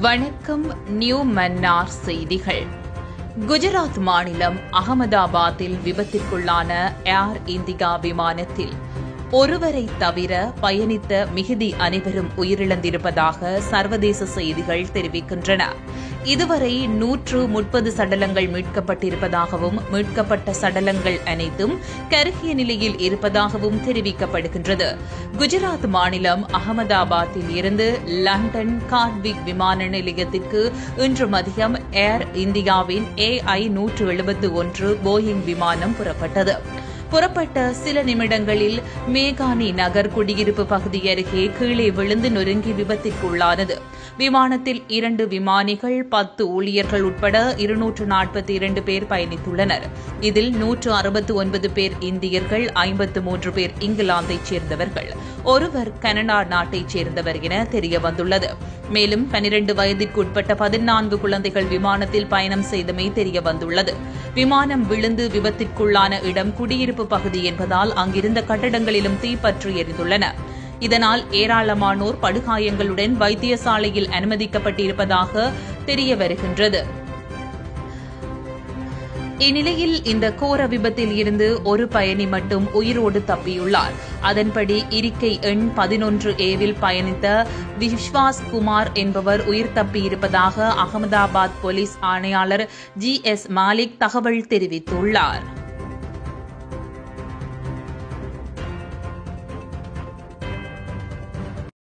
வணக்கம் நியூ மன்னார் செய்திகள். குஜராத் மாநிலம் அகமதாபாத்தில் விபத்திற்குள்ளான ஏர் இந்தியா விமானத்தில் ஒருவரை தவிர பயணித்த மிகுதி அனைவரும் உயிரிழந்திருப்பதாக சர்வதேச செய்திகள் தெரிவிக்கின்றன. இதுவரை நூற்று முப்பது சடலங்கள் மீட்கப்பட்டிருப்பதாகவும் மீட்கப்பட்ட சடலங்கள் அனைத்தும் கருகிய நிலையில் இருப்பதாகவும் தெரிவிக்கப்படுகின்றது. குஜராத் மாநிலம் அகமதாபாத்தில் இருந்து லண்டன் கார்விக் விமான நிலையத்திற்கு இன்று மதியம் ஏர் இந்தியாவின் ஏஐ நூற்று எழுபத்து ஒன்று போயிங் விமானம் புறப்பட்டது. புறப்பட்ட சில நிமிடங்களில் மேகானி நகர் குடியிருப்பு பகுதி அருகே கீழே விழுந்து நொறுங்கி விபத்திற்குள்ளானது. விமானத்தில் இரண்டு விமானிகள் பத்து ஊழியர்கள் உட்பட இருநூற்று நாற்பத்தி இரண்டு பேர் பயணித்துள்ளனர். இதில் நூற்று அறுபத்து ஒன்பது பேர் இந்தியர்கள் ஐம்பத்து மூன்று பேர் இங்கிலாந்தைச் சேர்ந்தவர்கள். ஒருவர் கனடா நாட்டைச் சேர்ந்தவர் என தெரியவந்துள்ளது. மேலும் பனிரண்டு வயதிற்குட்பட்ட பதினான்கு குழந்தைகள் விமானத்தில் பயணம் செய்தமை தெரியவந்துள்ளது. விமானம் விழுந்து விபத்திற்குள்ளான இடம் குடியிருப்பு பகுதி என்பதால் அங்கிருந்த கட்டடங்களிலும் தீப்பற்றி எரிந்துள்ளன. இதனால் ஏராளமானோர் படுகாயங்களுடன் வைத்தியசாலையில் அனுமதிக்கப்பட்டிருப்பதாக தெரிய வருகின்றது இந்நிலையில் இந்த கோர விபத்தில் இருந்து ஒரு பயணி மட்டும் உயிரோடு தப்பியுள்ளார். அதன்படி இருக்கை எண் பதினொன்று ஏவில் பயணித்த விஸ்வாஸ் குமார் என்பவர் உயிர் தப்பியிருப்பதாக அகமதாபாத் போலீஸ் ஆணையாளர் ஜி எஸ் மாலிக் தகவல் தெரிவித்துள்ளார்.